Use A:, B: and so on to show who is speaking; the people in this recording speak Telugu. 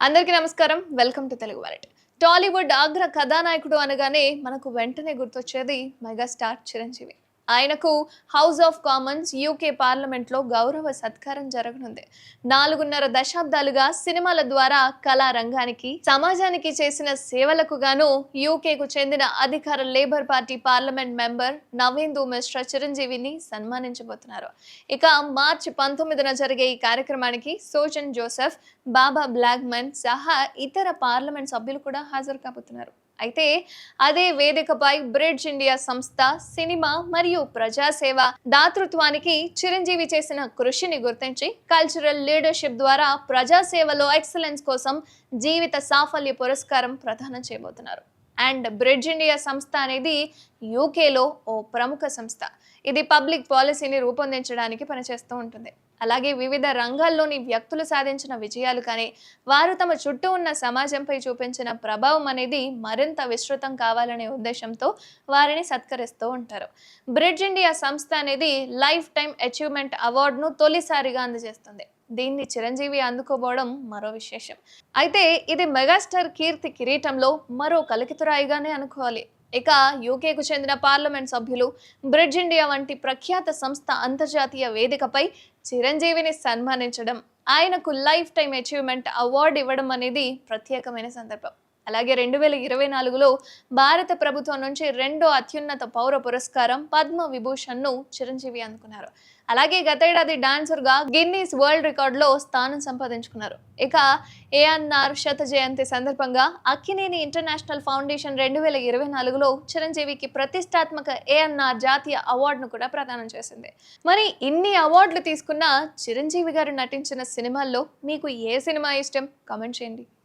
A: అందరికీ నమస్కారం. వెల్కమ్ టు తెలుగు వారెట్ టాలీవుడ్ అగ్ర కథానాయకుడు అనగానే మనకు వెంటనే గుర్తొచ్చేది మెగాస్టార్ చిరంజీవి. ఆయనకు హౌస్ ఆఫ్ కామన్స్ యూకే పార్లమెంట్లో గౌరవ సత్కారం జరగనుంది. నాలుగున్నర దశాబ్దాలుగా సినిమాల ద్వారా కళా రంగానికి సమాజానికి చేసిన సేవలకు గాను యూకేకు చెందిన అధికార Labour party parliament member Navendu Mishra చిరంజీవిని సన్మానించబోతున్నారు. ఇక మార్చి పంతొమ్మిదిన జరిగే ఈ కార్యక్రమానికి సోజన్ జోసెఫ్ బాబా బ్లాగ్మన్ సహా ఇతర పార్లమెంట్ సభ్యులు కూడా హాజరు కాబోతున్నారు. అయితే అదే వేదికపై బ్రిడ్జ్ ఇండియా సంస్థ సినిమా మరియు ప్రజాసేవ దాతృత్వానికి చిరంజీవి చేసిన కృషిని గుర్తించి కల్చరల్ లీడర్షిప్ ద్వారా ప్రజాసేవలో ఎక్సలెన్స్ కోసం జీవిత సాఫల్య పురస్కారం ప్రదానం చేయబోతున్నారు. అండ్ బ్రిడ్జ్ ఇండియా సంస్థ అనేది యూకేలో ఓ ప్రముఖ సంస్థ. ఇది పబ్లిక్ పాలసీని రూపొందించడానికి పనిచేస్తూ ఉంటుంది. అలాగే వివిధ రంగాల్లోని వ్యక్తులు సాధించిన విజయాలు కానీ వారు తమ చుట్టూ ఉన్న సమాజంపై చూపించిన ప్రభావం అనేది మరింత విస్తృతం కావాలనే ఉద్దేశంతో వారిని సత్కరిస్తూ ఉంటారు. బ్రిడ్జ్ ఇండియా సంస్థ అనేది లైఫ్ టైం అచీవ్మెంట్ అవార్డును తొలిసారిగా అందజేస్తుంది. దీన్ని చిరంజీవి అందుకోబోవడం మరో విశేషం. అయితే ఇది మెగాస్టార్ కీర్తి కిరీటంలో మరో కలికితురాయిగానే అనుకోవాలి. ఇక యూకేకు చెందిన పార్లమెంట్ సభ్యులు బ్రిడ్జ్ ఇండియా వంటి ప్రఖ్యాత సంస్థ అంతర్జాతీయ వేదికపై చిరంజీవిని సన్మానించడం ఆయనకు లైఫ్ టైం అచీవ్మెంట్ అవార్డు ఇవ్వడం అనేది ప్రత్యేకమైన సందర్భం. అలాగే రెండు వేల ఇరవై నాలుగులో భారత ప్రభుత్వం నుంచి రెండో అత్యున్నత పౌర పురస్కారం పద్మ విభూషణ్ను చిరంజీవి అందుకున్నారు. అలాగే గతేడాది డాన్సర్గా గిన్నీస్ వరల్డ్ రికార్డులో స్థానం సంపాదించుకున్నారు. ఇక ఏఎన్ఆర్ శత జయంతి సందర్భంగా అక్కినేని ఇంటర్నేషనల్ ఫౌండేషన్ రెండు వేల ఇరవై నాలుగులో చిరంజీవికి ప్రతిష్టాత్మక ఏఎన్ఆర్ జాతీయ అవార్డును కూడా ప్రదానం చేసింది. మరి ఇన్ని అవార్డులు తీసుకున్న చిరంజీవి గారు నటించిన సినిమాల్లో మీకు ఏ సినిమా ఇష్టం? కామెంట్ చేయండి.